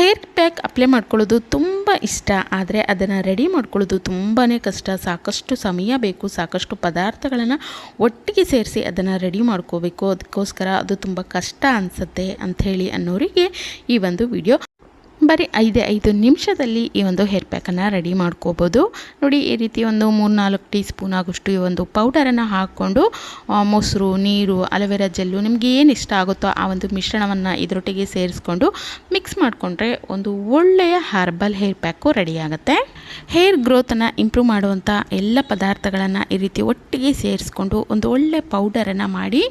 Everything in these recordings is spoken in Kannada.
ಹೇರ್ ಪ್ಯಾಕ್ ಅಪ್ಲೈ ಮಾಡ್ಕೊಳ್ಳೋದು ತುಂಬ ಇಷ್ಟ. ಆದರೆ ಅದನ್ನು ರೆಡಿ ಮಾಡ್ಕೊಳ್ಳೋದು ತುಂಬಾ ಕಷ್ಟ. ಸಾಕಷ್ಟು ಸಮಯ ಬೇಕು. ಸಾಕಷ್ಟು ಪದಾರ್ಥಗಳನ್ನು ಒಟ್ಟಿಗೆ ಸೇರಿಸಿ ಅದನ್ನು ರೆಡಿ ಮಾಡ್ಕೋಬೇಕು. ಅದಕ್ಕೋಸ್ಕರ ಅದು ತುಂಬ ಕಷ್ಟ ಅನಿಸುತ್ತೆ ಅಂಥೇಳಿ ಅನ್ನೋರಿಗೆ ಈ ಒಂದು ವಿಡಿಯೋ ಬರೀ ಐದೇ ಐದು ನಿಮಿಷದಲ್ಲಿ ಈ ಒಂದು ಹೇರ್ ಪ್ಯಾಕನ್ನು ರೆಡಿ ಮಾಡ್ಕೋಬೋದು. ನೋಡಿ, ಈ ರೀತಿ ಒಂದು ಮೂರು ನಾಲ್ಕು ಟೀ ಸ್ಪೂನ್ ಆಗೋಷ್ಟು ಈ ಒಂದು ಪೌಡರನ್ನು ಹಾಕ್ಕೊಂಡು ಮೊಸರು, ನೀರು, ಅಲೋವೆರಾ ಜೆಲ್ಲು ನಿಮಗೆ ಏನು ಇಷ್ಟ ಆಗುತ್ತೋ ಆ ಒಂದು ಮಿಶ್ರಣವನ್ನು ಇದರೊಟ್ಟಿಗೆ ಸೇರಿಸ್ಕೊಂಡು ಮಿಕ್ಸ್ ಮಾಡಿಕೊಂಡ್ರೆ ಒಂದು ಒಳ್ಳೆಯ ಹರ್ಬಲ್ ಹೇರ್ ಪ್ಯಾಕು ರೆಡಿ ಆಗುತ್ತೆ. ಹೇರ್ ಗ್ರೋತನ್ನು ಇಂಪ್ರೂವ್ ಮಾಡುವಂಥ ಎಲ್ಲ ಪದಾರ್ಥಗಳನ್ನು ಈ ರೀತಿ ಒಟ್ಟಿಗೆ ಸೇರಿಸ್ಕೊಂಡು ಒಂದು ಒಳ್ಳೆ ಪೌಡರನ್ನು ಮಾಡಿ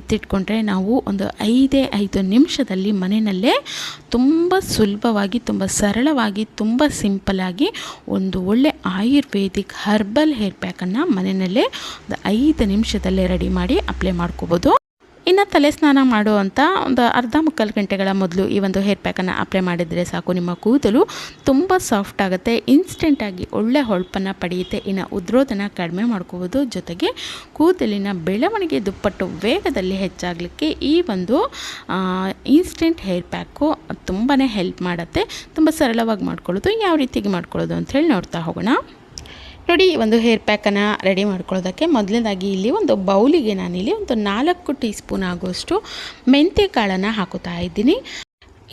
ಎತ್ತಿಟ್ಕೊಂಡ್ರೆ ನಾವು ಒಂದು ಐದೇ ಐದು ನಿಮಿಷದಲ್ಲಿ ಮನೆಯಲ್ಲೇ ತುಂಬ ಸುಲಭವಾಗಿ ತುಂಬ ಸರಳವಾಗಿ, ತುಂಬ ಸಿಂಪಲಾಗಿ ಒಂದು ಒಳ್ಳೆ ಆಯುರ್ವೇದಿಕ್ ಹರ್ಬಲ್ ಹೇರ್ ಪ್ಯಾಕನ್ನು ಮನೆಯಲ್ಲೇ ಒಂದು ಐದು ನಿಮಿಷದಲ್ಲೇ ರೆಡಿ ಮಾಡಿ ಅಪ್ಲೈ ಮಾಡ್ಕೋಬೋದು. ಇನ್ನು ತಲೆ ಸ್ನಾನ ಮಾಡುವಂಥ ಒಂದು ಅರ್ಧ ಮುಕ್ಕಾಲು ಗಂಟೆಗಳ ಮೊದಲು ಈ ಒಂದು ಹೇರ್ ಪ್ಯಾಕನ್ನು ಅಪ್ಲೈ ಮಾಡಿದರೆ ಸಾಕು ನಿಮ್ಮ ಕೂದಲು ತುಂಬ ಸಾಫ್ಟ್ ಆಗುತ್ತೆ ಇನ್ಸ್ಟೆಂಟಾಗಿ ಒಳ್ಳೆ ಹೊಳಪನ್ನು ಪಡೆಯುತ್ತೆ, ಇನ್ನು ಉದ್ರೋದನ ಕಡಿಮೆ ಮಾಡ್ಕೋಬೋದು. ಜೊತೆಗೆ ಕೂದಲಿನ ಬೆಳವಣಿಗೆ ದುಪ್ಪಟ್ಟು ವೇಗದಲ್ಲಿ ಹೆಚ್ಚಾಗಲಿಕ್ಕೆ ಈ ಒಂದು ಇನ್ಸ್ಟೆಂಟ್ ಹೇರ್ ಪ್ಯಾಕು ತುಂಬಾ ಹೆಲ್ಪ್ ಮಾಡುತ್ತೆ. ತುಂಬ ಸರಳವಾಗಿ ಮಾಡ್ಕೊಳ್ಳೋದು, ಯಾವ ರೀತಿಗೆ ಮಾಡ್ಕೊಳ್ಳೋದು ಅಂತ ಹೇಳಿ ನೋಡ್ತಾ ಹೋಗೋಣ. ಈ ಒಂದು ಹೇರ್ ಪ್ಯಾಕನ್ನು ರೆಡಿ ಮಾಡ್ಕೊಳ್ಳೋದಕ್ಕೆ ಮೊದಲನೇದಾಗಿ ಇಲ್ಲಿ ಒಂದು ಬೌಲಿಗೆ ನಾನಿಲ್ಲಿ ಒಂದು ನಾಲ್ಕು ಟೀ ಸ್ಪೂನ್ ಆಗುವಷ್ಟು ಮೆಂತ್ಯ ಕಾಳನ್ನು ಹಾಕುತ್ತಾ ಇದ್ದೀನಿ.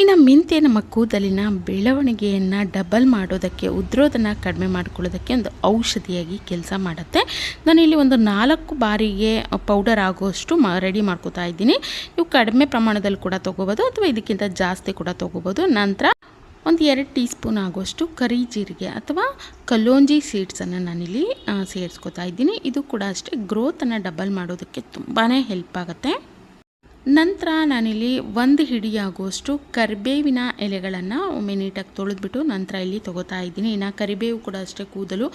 ಇನ್ನು ಮೆಂತ್ಯ ನಮ್ಮ ಕೂದಲಿನ ಬೆಳವಣಿಗೆಯನ್ನು ಡಬಲ್ ಮಾಡೋದಕ್ಕೆ ಉದ್ರೋದನ್ನು ಕಡಿಮೆ ಮಾಡ್ಕೊಳ್ಳೋದಕ್ಕೆ ಒಂದು ಔಷಧಿಯಾಗಿ ಕೆಲಸ ಮಾಡುತ್ತೆ. ನಾನಿಲ್ಲಿ ಒಂದು ನಾಲ್ಕು ಬಾರಿಗೆ ಪೌಡರ್ ಆಗೋಷ್ಟು ಮ ರೆಡಿ ಮಾಡ್ಕೋತಾ ಇದ್ದೀನಿ. ನೀವು ಕಡಿಮೆ ಪ್ರಮಾಣದಲ್ಲಿ ಕೂಡ ತೊಗೋಬೋದು ಅಥವಾ ಇದಕ್ಕಿಂತ ಜಾಸ್ತಿ ಕೂಡ ತೊಗೋಬೋದು. ನಂತರ ಒಂದು ಎರಡು ಟೀ ಸ್ಪೂನ್ ಆಗುವಷ್ಟು ಕರಿ ಜೀರಿಗೆ ಅಥವಾ ಕಲ್ಲೋಂಜಿ ಸೀಡ್ಸನ್ನು ನಾನಿಲ್ಲಿ ಸೇರಿಸ್ಕೋತಾ ಸೇರಿಸ್ಕೊತಾ ಇದ್ದೀನಿ. ಇದು ಕೂಡ ಅಷ್ಟೇ, ಗ್ರೋತನ್ನು ಡಬಲ್ ಮಾಡೋದಕ್ಕೆ ತುಂಬಾ ಹೆಲ್ಪ್ ಆಗುತ್ತೆ. ನಂತರ ನಾನಿಲ್ಲಿ ಒಂದು ಹಿಡಿಯಾಗುವಷ್ಟು ಕರಿಬೇವಿನ ಎಲೆಗಳನ್ನು ಒಮ್ಮೆ ನೀಟಾಗಿ ತೊಳೆದ್ಬಿಟ್ಟು ನಂತರ ಇಲ್ಲಿ ತೊಗೋತಾ ಇದ್ದೀನಿ. ಇನ್ನು ಕರಿಬೇವು ಕೂಡ ಅಷ್ಟೇ ಕೂದಲು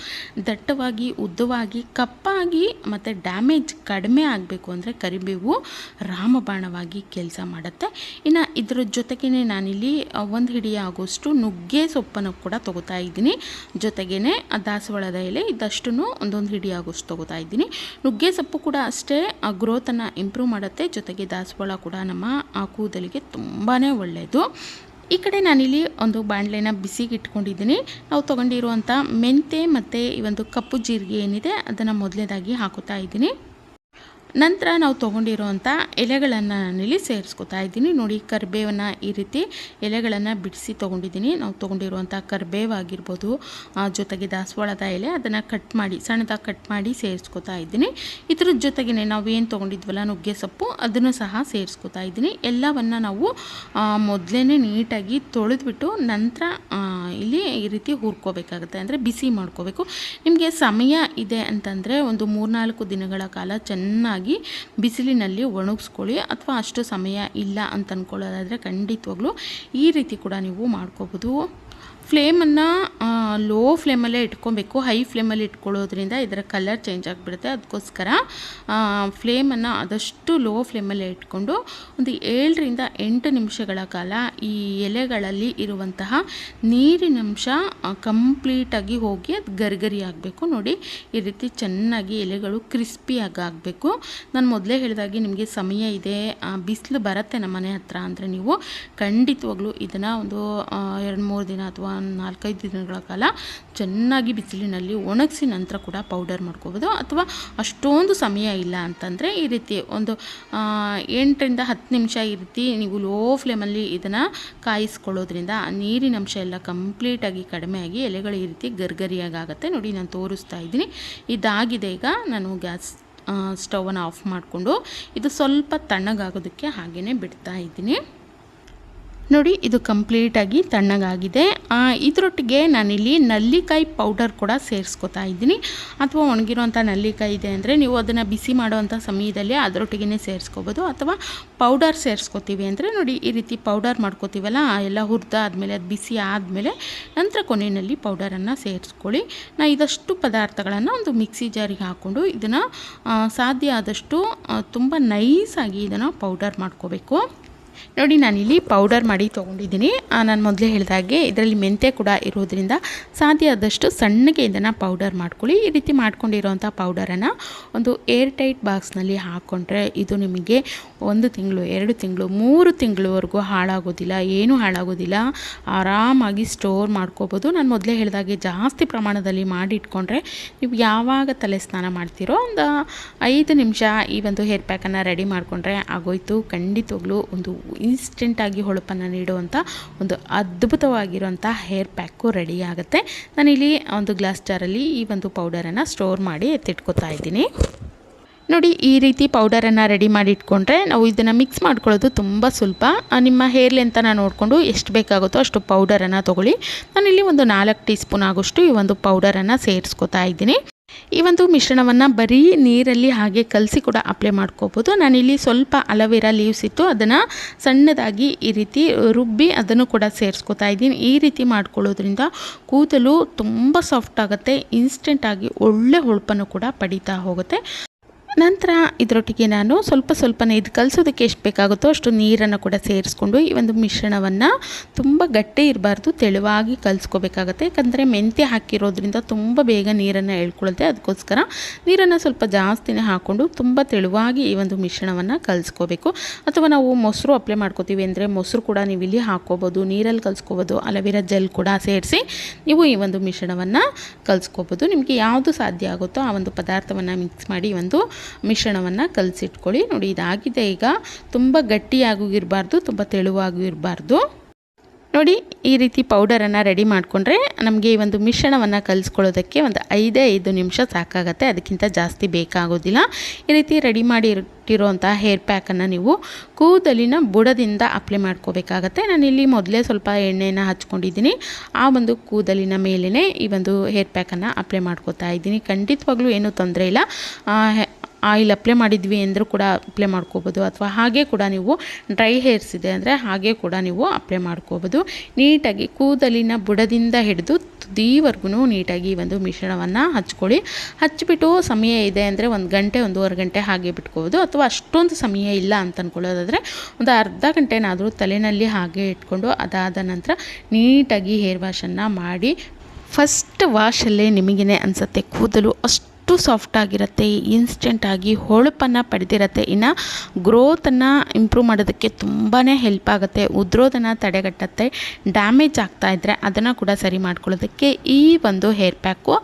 ದಟ್ಟವಾಗಿ, ಉದ್ದವಾಗಿ, ಕಪ್ಪಾಗಿ ಮತ್ತು ಡ್ಯಾಮೇಜ್ ಕಡಿಮೆ ಆಗಬೇಕು ಅಂದರೆ ಕರಿಬೇವು ರಾಮಬಾಣವಾಗಿ ಕೆಲಸ ಮಾಡುತ್ತೆ. ಇನ್ನು ಇದರ ಜೊತೆಗೇ ನಾನಿಲ್ಲಿ ಒಂದು ಹಿಡಿ ನುಗ್ಗೆ ಸೊಪ್ಪನ್ನು ಕೂಡ ತೊಗೋತಾ ಇದ್ದೀನಿ. ಜೊತೆಗೇ ದಾಸವಾಳದ ಎಲೆ ಇದಷ್ಟು ಒಂದೊಂದು ಹಿಡಿ ಆಗೋಷ್ಟು ತೊಗೋತಾ ಇದ್ದೀನಿ. ನುಗ್ಗೆ ಸೊಪ್ಪು ಕೂಡ ಅಷ್ಟೇ ಗ್ರೋತನ್ನು ಇಂಪ್ರೂವ್ ಮಾಡುತ್ತೆ. ಜೊತೆಗೆ ದಾಸವಾಳ ಕೂಡ ನಮ್ಮ ಆ ಕೂದಲಿಗೆ ತುಂಬಾ ಒಳ್ಳೆಯದು ಈ ಕಡೆ ನಾನಿಲ್ಲಿ ಒಂದು ಬಾಣಲೆನ ಬಿಸಿಗೆ ಇಟ್ಕೊಂಡಿದ್ದೀನಿ ನಾವು ತೊಗೊಂಡಿರುವಂಥ ಮೆಂತೆ ಮತ್ತು ಈ ಒಂದು ಕಪ್ಪು ಜೀರಿಗೆ ಏನಿದೆ, ಅದನ್ನು ಮೊದಲನೇದಾಗಿ ಹಾಕುತ್ತಾ ಇದ್ದೀನಿ. ನಂತರ ನಾವು ತೊಗೊಂಡಿರೋವಂಥ ಎಲೆಗಳನ್ನು ನಾನಿಲ್ಲಿ ಸೇರಿಸ್ಕೊತಾ ಇದ್ದೀನಿ. ನೋಡಿ ಕರಿಬೇವನ್ನು ಈ ರೀತಿ ಎಲೆಗಳನ್ನು ಬಿಡಿಸಿ ತೊಗೊಂಡಿದ್ದೀನಿ. ನಾವು ತೊಗೊಂಡಿರುವಂಥ ಕರ್ಬೇವು ಆಗಿರ್ಬೋದು ಜೊತೆಗೆ ದಾಸವಾಳದ ಎಲೆ, ಅದನ್ನು ಕಟ್ ಮಾಡಿ ಸಣ್ಣದಾಗಿ ಕಟ್ ಮಾಡಿ ಸೇರಿಸ್ಕೊತಾ ಇದ್ದೀನಿ. ಇದ್ರ ಜೊತೆಗೆ ನಾವು ಏನು ತೊಗೊಂಡಿದ್ವಲ್ಲ, ನುಗ್ಗೆ ಸೊಪ್ಪು, ಅದನ್ನು ಸಹ ಸೇರಿಸ್ಕೊತಾ ಇದ್ದೀನಿ. ಎಲ್ಲವನ್ನು ನಾವು ಮೊದಲೇ ನೀಟಾಗಿ ತೊಳೆದ್ಬಿಟ್ಟು ನಂತರ ಇಲ್ಲಿ ಈ ರೀತಿ ಹುರ್ಕೋಬೇಕಾಗುತ್ತೆ. ಅಂದರೆ ಬಿಸಿ ಮಾಡ್ಕೋಬೇಕು. ನಿಮಗೆ ಸಮಯ ಇದೆ ಅಂತಂದರೆ ಒಂದು ಮೂರ್ನಾಲ್ಕು ದಿನಗಳ ಕಾಲ ಚೆನ್ನಾಗಿ ಬಿಸಿಲಿನಲ್ಲಿ ಒಣಗಿಸ್ಕೊಳ್ಳಿ ಅಥವಾ ಅಷ್ಟು ಸಮಯ ಇಲ್ಲ ಅಂತ ಅಂದ್ಕೊಳ್ಳೋದಾದರೆ ಖಂಡಿತವಾಗ್ಲೂ ಈ ರೀತಿ ಕೂಡ ನೀವು ಮಾಡ್ಕೋಬೋದು. ಫ್ಲೇಮನ್ನು ಲೋ ಫ್ಲೇಮಲ್ಲೇ ಇಟ್ಕೊಬೇಕು. ಹೈ ಫ್ಲೇಮಲ್ಲಿ ಇಟ್ಕೊಳ್ಳೋದ್ರಿಂದ ಇದರ ಕಲರ್ ಚೇಂಜ್ ಆಗಿಬಿಡುತ್ತೆ. ಅದಕ್ಕೋಸ್ಕರ ಫ್ಲೇಮನ್ನು ಆದಷ್ಟು ಲೋ ಫ್ಲೇಮಲ್ಲೇ ಇಟ್ಕೊಂಡು, ಒಂದು ಏಳರಿಂದ ಎಂಟು ನಿಮಿಷಗಳ ಕಾಲ ಈ ಎಲೆಗಳಲ್ಲಿ ಇರುವಂತಹ ನೀರಿನಂಶ ಕಂಪ್ಲೀಟಾಗಿ ಹೋಗಿ ಅದು ಗರಿಗರಿ ಆಗಬೇಕು. ನೋಡಿ, ಈ ರೀತಿ ಚೆನ್ನಾಗಿ ಎಲೆಗಳು ಕ್ರಿಸ್ಪಿಯಾಗಿ ಆಗಬೇಕು. ನಾನು ಮೊದಲೇ ಹೇಳಿದಾಗೆ ನಿಮಗೆ ಸಮಯ ಇದೆ ಬಿಸಿಲು ಬರುತ್ತೆ ನಮ್ಮ ಮನೆ ಹತ್ರ ಅಂದರೆ ನೀವು ಖಂಡಿತವಾಗ್ಲೂ ಇದನ್ನು ಒಂದು ಎರಡು, ಮೂರು ದಿನ ಅಥವಾ ನಾಲ್ಕೈದು ದಿನಗಳ ಕಾಲ ಚೆನ್ನಾಗಿ ಬಿಸಿಲಿನಲ್ಲಿ ಒಣಗಿಸಿ ನಂತರ ಕೂಡ ಪೌಡರ್ ಮಾಡ್ಕೋಬೋದು. ಅಥವಾ ಅಷ್ಟೊಂದು ಸಮಯ ಇಲ್ಲ ಅಂತಂದರೆ ಈ ರೀತಿ ಒಂದು ಎಂಟರಿಂದ ಹತ್ತು ನಿಮಿಷ ಈ ರೀತಿ ನೀವು ಲೋ ಫ್ಲೇಮಲ್ಲಿ ಇದನ್ನು ಕಾಯಿಸ್ಕೊಳ್ಳೋದ್ರಿಂದ ನೀರಿನ ಅಂಶ ಎಲ್ಲ ಕಂಪ್ಲೀಟಾಗಿ ಕಡಿಮೆ ಆಗಿ ಎಲೆಗಳು ಈ ರೀತಿ ಗರ್ಗರಿಯಾಗುತ್ತೆ ನೋಡಿ ನಾನು ತೋರಿಸ್ತಾ ಇದ್ದೀನಿ. ಇದಾಗಿದೆ ಈಗ ನಾನು ಗ್ಯಾಸ್ ಸ್ಟವನ್ನು ಆಫ್ ಮಾಡಿಕೊಂಡು ಇದು ಸ್ವಲ್ಪ ತಣ್ಣಗಾಗೋದಕ್ಕೆ ಹಾಗೆಯೇ ಬಿಡ್ತಾ ಇದ್ದೀನಿ. ನೋಡಿ, ಇದು ಕಂಪ್ಲೀಟಾಗಿ ತಣ್ಣಗಾಗಿದೆ. ಇದರೊಟ್ಟಿಗೆ ನಾನಿಲ್ಲಿ ನಲ್ಲಿಕಾಯಿ ಪೌಡರ್ ಕೂಡ ಸೇರಿಸ್ಕೊತಾ ಇದ್ದೀನಿ. ಅಥವಾ ಒಣಗಿರುವಂಥ ನಲ್ಲಿಕಾಯಿ ಇದೆ ಅಂದರೆ ನೀವು ಅದನ್ನು ಬಿಸಿ ಮಾಡುವಂಥ ಸಮಯದಲ್ಲಿ ಅದರೊಟ್ಟಿಗೆ ಸೇರಿಸ್ಕೋಬೋದು. ಅಥವಾ ಪೌಡರ್ ಸೇರಿಸ್ಕೋತೀವಿ ಅಂದರೆ ನೋಡಿ, ಈ ರೀತಿ ಪೌಡರ್ ಮಾಡ್ಕೋತೀವಲ್ಲ ಎಲ್ಲ ಹುರಿದಾದ್ಮೇಲೆ, ಅದು ಬಿಸಿ ಆದಮೇಲೆ ನಂತರ ಕೊನೆಯಲ್ಲಿ ಪೌಡರನ್ನು ಸೇರಿಸ್ಕೊಳ್ಳಿ. ನಾ ಇದಷ್ಟು ಪದಾರ್ಥಗಳನ್ನು ಒಂದು ಮಿಕ್ಸಿ ಜಾರಿಗೆ ಹಾಕ್ಕೊಂಡು ಇದನ್ನು ಸಾಧ್ಯ ಆದಷ್ಟು ತುಂಬ ನೈಸಾಗಿ ಇದನ್ನು ಪೌಡರ್ ಮಾಡ್ಕೋಬೇಕು. ನೋಡಿ ನಾನಿಲ್ಲಿ ಪೌಡರ್ ಮಾಡಿ ತೊಗೊಂಡಿದ್ದೀನಿ. ನಾನು ಮೊದಲೇ ಹೇಳಿದಾಗೆ ಇದರಲ್ಲಿ ಮೆಂತೆ ಕೂಡ ಇರೋದ್ರಿಂದ ಸಾಧ್ಯ ಆದಷ್ಟು ಸಣ್ಣಗೆ ಇದನ್ನು ಪೌಡರ್ ಮಾಡ್ಕೊಳ್ಳಿ. ಈ ರೀತಿ ಮಾಡ್ಕೊಂಡಿರೋವಂಥ ಪೌಡರನ್ನು ಒಂದು ಏರ್ ಟೈಟ್ ಬಾಕ್ಸ್ನಲ್ಲಿ ಹಾಕ್ಕೊಂಡ್ರೆ ಇದು ನಿಮಗೆ ಒಂದು ತಿಂಗಳು, ಎರಡು ತಿಂಗಳು, ಮೂರು ತಿಂಗಳವರೆಗೂ ಹಾಳಾಗೋದಿಲ್ಲ, ಏನೂ ಹಾಳಾಗೋದಿಲ್ಲ. ಆರಾಮಾಗಿ ಸ್ಟೋರ್ ಮಾಡ್ಕೋಬೋದು. ನಾನು ಮೊದಲೇ ಹೇಳಿದಾಗೆ ಜಾಸ್ತಿ ಪ್ರಮಾಣದಲ್ಲಿ ಮಾಡಿಟ್ಕೊಂಡ್ರೆ ನೀವು ಯಾವಾಗ ತಲೆ ಸ್ನಾನ ಮಾಡ್ತೀರೋ ಒಂದು ಐದು ನಿಮಿಷ ಈ ಒಂದು ಹೇರ್ ಪ್ಯಾಕನ್ನು ರೆಡಿ ಮಾಡಿಕೊಂಡ್ರೆ ಆಗೋಯ್ತು. ಖಂಡಿತವಾಗ್ಲೂ ಒಂದು ಇನ್ಸ್ಟೆಂಟಾಗಿ ಹೊಳಪನ್ನು ನೀಡುವಂಥ ಒಂದು ಅದ್ಭುತವಾಗಿರುವಂಥ ಹೇರ್ ಪ್ಯಾಕು ರೆಡಿ ಆಗುತ್ತೆ. ನಾನಿಲ್ಲಿ ಒಂದು ಗ್ಲಾಸ್ ಜಾರಲ್ಲಿ ಈ ಒಂದು ಪೌಡರನ್ನು ಸ್ಟೋರ್ ಮಾಡಿ ಎತ್ತಿಟ್ಕೊತಾ ಇದ್ದೀನಿ. ನೋಡಿ, ಈ ರೀತಿ ಪೌಡರನ್ನು ರೆಡಿ ಮಾಡಿ ಇಟ್ಕೊಂಡ್ರೆ ನಾವು ಇದನ್ನು ಮಿಕ್ಸ್ ಮಾಡ್ಕೊಳ್ಳೋದು ತುಂಬ ಸುಲಭ. ನಿಮ್ಮ ಹೇರ್ ನಾನು ನೋಡಿಕೊಂಡು ಎಷ್ಟು ಬೇಕಾಗುತ್ತೋ ಅಷ್ಟು ಪೌಡರನ್ನು ತೊಗೊಳ್ಳಿ. ನಾನಿಲ್ಲಿ ಒಂದು ನಾಲ್ಕು ಟೀ ಸ್ಪೂನ್ ಆಗೋಷ್ಟು ಈ ಒಂದು ಪೌಡರನ್ನು ಸೇರಿಸ್ಕೊತಾ ಇದ್ದೀನಿ. ಈ ಒಂದು ಮಿಶ್ರಣವನ್ನು ಬರೀ ನೀರಲ್ಲಿ ಹಾಗೆ ಕಲಸಿ ಕೂಡ ಅಪ್ಲೈ ಮಾಡ್ಕೋಬೋದು. ನಾನಿಲ್ಲಿ ಸ್ವಲ್ಪ ಅಲೋವೆರಾ ಲೀವ್ಸ್ ಇತ್ತು ಅದನ್ನು ಸಣ್ಣದಾಗಿ ಈ ರೀತಿ ರುಬ್ಬಿ ಅದನ್ನು ಕೂಡ ಸೇರಿಸ್ಕೊತಾ ಇದ್ದೀನಿ. ಈ ರೀತಿ ಮಾಡ್ಕೊಳ್ಳೋದ್ರಿಂದ ಕೂದಲು ತುಂಬ ಸಾಫ್ಟ್ ಆಗುತ್ತೆ ಇನ್ಸ್ಟೆಂಟಾಗಿ ಒಳ್ಳೆ ಹೊಳಪನ್ನು ಕೂಡ ಪಡೀತಾ ಹೋಗುತ್ತೆ. ನಂತರ ಇದರೊಟ್ಟಿಗೆ ನಾನು ಸ್ವಲ್ಪ ಸ್ವಲ್ಪನೇ ಇದು ಕಲಿಸೋದಕ್ಕೆ ಎಷ್ಟು ಬೇಕಾಗುತ್ತೋ ಅಷ್ಟು ನೀರನ್ನು ಕೂಡ ಸೇರಿಸ್ಕೊಂಡು ಈ ಒಂದು ಮಿಶ್ರಣವನ್ನು ತುಂಬ ಗಟ್ಟಿ ಇರಬಾರ್ದು, ತೆಳುವಾಗಿ ಕಲಿಸ್ಕೋಬೇಕಾಗತ್ತೆ. ಯಾಕಂದರೆ ಮೆಂತ್ಯ ಹಾಕಿರೋದ್ರಿಂದ ತುಂಬ ಬೇಗ ನೀರನ್ನು ಎಳ್ಕೊಳ್ಳುತ್ತೆ. ಅದಕ್ಕೋಸ್ಕರ ನೀರನ್ನು ಸ್ವಲ್ಪ ಜಾಸ್ತಿನೇ ಹಾಕ್ಕೊಂಡು ತುಂಬ ತೆಳುವಾಗಿ ಈ ಒಂದು ಮಿಶ್ರಣವನ್ನು ಕಲಿಸ್ಕೋಬೇಕು. ಅಥವಾ ನಾವು ಮೊಸರು ಅಪ್ಲೈ ಮಾಡ್ಕೋತೀವಿ ಅಂದರೆ ಮೊಸರು ಕೂಡ ನೀವು ಇಲ್ಲಿ ಹಾಕ್ಕೋಬೋದು, ನೀರಲ್ಲಿ ಕಲಿಸ್ಕೋಬೋದು, ಅಲವಿರ ಜೆಲ್ ಕೂಡ ಸೇರಿಸಿ ನೀವು ಈ ಒಂದು ಮಿಶ್ರಣವನ್ನು ಕಲಿಸ್ಕೋಬೋದು. ನಿಮಗೆ ಯಾವುದು ಸಾಧ್ಯ ಆಗುತ್ತೋ ಆ ಒಂದು ಪದಾರ್ಥವನ್ನು ಮಿಕ್ಸ್ ಮಾಡಿ ಒಂದು ಮಿಶ್ರಣವನ್ನು ಕಲಸಿಟ್ಕೊಳ್ಳಿ. ನೋಡಿ, ಇದಾಗಿದೆ ಈಗ. ತುಂಬ ಗಟ್ಟಿಯಾಗೂ ಇರಬಾರ್ದು ತುಂಬ ತೆಳುವಾಗೂ ಇರಬಾರ್ದು ನೋಡಿ, ಈ ರೀತಿ ಪೌಡರನ್ನು ರೆಡಿ ಮಾಡಿಕೊಂಡ್ರೆ ನಮಗೆ ಈ ಒಂದು ಮಿಶ್ರಣವನ್ನು ಕಲಿಸ್ಕೊಳ್ಳೋದಕ್ಕೆ ಒಂದು ಐದೇ ಐದು ನಿಮಿಷ ಸಾಕಾಗುತ್ತೆ. ಅದಕ್ಕಿಂತ ಜಾಸ್ತಿ ಬೇಕಾಗೋದಿಲ್ಲ. ಈ ರೀತಿ ರೆಡಿ ಮಾಡಿ ಇಟ್ಟಿರುವಂತಹ ಹೇರ್ ಪ್ಯಾಕನ್ನು ನೀವು ಕೂದಲಿನ ಬುಡದಿಂದ ಅಪ್ಲೈ ಮಾಡ್ಕೋಬೇಕಾಗತ್ತೆ. ನಾನಿಲ್ಲಿ ಮೊದಲೇ ಸ್ವಲ್ಪ ಎಣ್ಣೆನ ಹಚ್ಕೊಂಡಿದ್ದೀನಿ. ಆ ಒಂದು ಕೂದಲಿನ ಮೇಲೇ ಈ ಒಂದು ಹೇರ್ ಪ್ಯಾಕನ್ನು ಅಪ್ಲೈ ಮಾಡ್ಕೋತಾ ಇದ್ದೀನಿ. ಖಂಡಿತವಾಗ್ಲೂ ಏನೂ ತೊಂದರೆ ಇಲ್ಲ. ಆಯಿಲ್ ಅಪ್ಲೈ ಮಾಡಿದ್ವಿ ಅಂದರೂ ಕೂಡ ಅಪ್ಲೈ ಮಾಡ್ಕೋಬೋದು. ಅಥವಾ ಹಾಗೆ ಕೂಡ ನೀವು ಡ್ರೈ ಹೇರ್ಸ್ ಇದೆ ಅಂದರೆ ಹಾಗೆ ಕೂಡ ನೀವು ಅಪ್ಲೈ ಮಾಡ್ಕೋಬೋದು. ನೀಟಾಗಿ ಕೂದಲಿನ ಬುಡದಿಂದ ಹಿಡಿದು ತುದಿವರೆಗೂ ನೀಟಾಗಿ ಒಂದು ಮಿಶ್ರಣವನ್ನು ಹಚ್ಕೊಳ್ಳಿ. ಹಚ್ಚಿಬಿಟ್ಟು ಸಮಯ ಇದೆ ಅಂದರೆ ಒಂದು ಗಂಟೆ, ಒಂದೂವರೆ ಗಂಟೆ ಹಾಗೆ ಬಿಟ್ಕೋಬೋದು. ಅಥವಾ ಅಷ್ಟೊಂದು ಸಮಯ ಇಲ್ಲ ಅಂತ ಅಂದ್ಕೊಳ್ಳೋದಾದರೆ ಒಂದು ಅರ್ಧ ಗಂಟೆನಾದರೂ ತಲೆಯಲ್ಲಿ ಹಾಗೆ ಇಟ್ಕೊಂಡು ಅದಾದ ನಂತರ ನೀಟಾಗಿ ಹೇರ್ ವಾಶನ್ನು ಮಾಡಿ ಫಸ್ಟ್ ವಾಶಲ್ಲೇ ನಿಮಗೇ ಅನಿಸುತ್ತೆ, ಕೂದಲು ಅಷ್ಟು ಸಾಫ್ಟ್ ಆಗಿರುತ್ತೆ ಇನ್ಸ್ಟೆಂಟಾಗಿ ಹೊಳಪನ್ನು ಪಡೆದಿರುತ್ತೆ. ಇನ್ನು ಗ್ರೋತನ್ನು ಇಂಪ್ರೂವ್ ಮಾಡೋದಕ್ಕೆ ತುಂಬಾ ಹೆಲ್ಪ್ ಆಗುತ್ತೆ. ಉದ್ರೋದನ್ನು ತಡೆಗಟ್ಟುತ್ತೆ ಡ್ಯಾಮೇಜ್ ಆಗ್ತಾ ಇದ್ದರೆ ಅದನ್ನು ಕೂಡ ಸರಿ ಮಾಡ್ಕೊಳ್ಳೋದಕ್ಕೆ ಈ ಒಂದು ಹೇರ್ ಪ್ಯಾಕು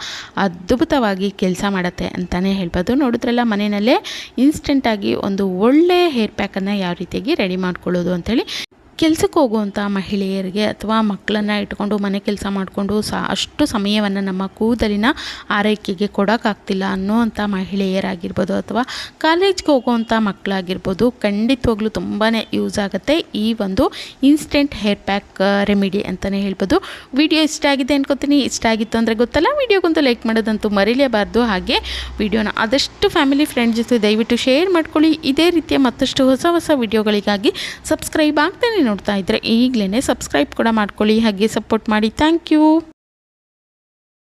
ಅದ್ಭುತವಾಗಿ ಕೆಲಸ ಮಾಡುತ್ತೆ ಅಂತಲೇ ಹೇಳ್ಬೋದು. ನೋಡಿದ್ರಲ್ಲ ಮನೆಯಲ್ಲೇ ಇನ್ಸ್ಟೆಂಟಾಗಿ ಒಂದು ಒಳ್ಳೆ ಹೇರ್ ಪ್ಯಾಕನ್ನು ಯಾವ ರೀತಿಯಾಗಿ ರೆಡಿ ಮಾಡ್ಕೊಳ್ಳೋದು ಅಂಥೇಳಿ ಕೆಲಸಕ್ಕೆ ಹೋಗುವಂಥ ಮಹಿಳೆಯರಿಗೆ ಅಥವಾ ಮಕ್ಕಳನ್ನು ಇಟ್ಕೊಂಡು ಮನೆ ಕೆಲಸ ಮಾಡಿಕೊಂಡು ಸಹ ಅಷ್ಟು ಸಮಯವನ್ನು ನಮ್ಮ ಕೂದಲಿನ ಆರೈಕೆಗೆ ಕೊಡೋಕ್ಕಾಗ್ತಿಲ್ಲ ಅನ್ನೋವಂಥ ಮಹಿಳೆಯರಾಗಿರ್ಬೋದು ಅಥವಾ ಕಾಲೇಜ್ಗೆ ಹೋಗುವಂಥ ಮಕ್ಕಳಾಗಿರ್ಬೋದು ಖಂಡಿತವಾಗ್ಲೂ ತುಂಬಾ ಯೂಸ್ ಆಗುತ್ತೆ ಈ ಒಂದು ಇನ್ಸ್ಟೆಂಟ್ ಹೇರ್ ಪ್ಯಾಕ್ ರೆಮಿಡಿ ಅಂತಲೇ ಹೇಳ್ಬೋದು. ವಿಡಿಯೋ ಇಷ್ಟ ಆಗಿದೆ ಅನ್ಕೋತೀನಿ. ಇಷ್ಟ ಆಗಿತ್ತು ಅಂದರೆ ಗೊತ್ತಲ್ಲ, ವೀಡಿಯೋಗಂತೂ ಲೈಕ್ ಮಾಡೋದಂತೂ ಮರಿಲೇಬಾರ್ದು. ಹಾಗೆ ವಿಡಿಯೋನ ಆದಷ್ಟು ಫ್ಯಾಮಿಲಿ ಫ್ರೆಂಡ್ ಜೊತೆ ದಯವಿಟ್ಟು ಶೇರ್ ಮಾಡ್ಕೊಳ್ಳಿ. ಇದೇ ರೀತಿಯ ಮತ್ತಷ್ಟು ಹೊಸ ಹೊಸ ವಿಡಿಯೋಗಳಿಗಾಗಿ ಸಬ್ಸ್ಕ್ರೈಬ್ ಆಗ್ತಾನೆ. ನೋಡ್ತಾ ಇದ್ದರೆ ಈಗಲೇ ಸಬ್ಸ್ಕ್ರೈಬ್ ಕೂಡ ಮಾಡ್ಕೊಳ್ಳಿ ಹಾಗೆ ಸಪೋರ್ಟ್ ಮಾಡಿ. Thank you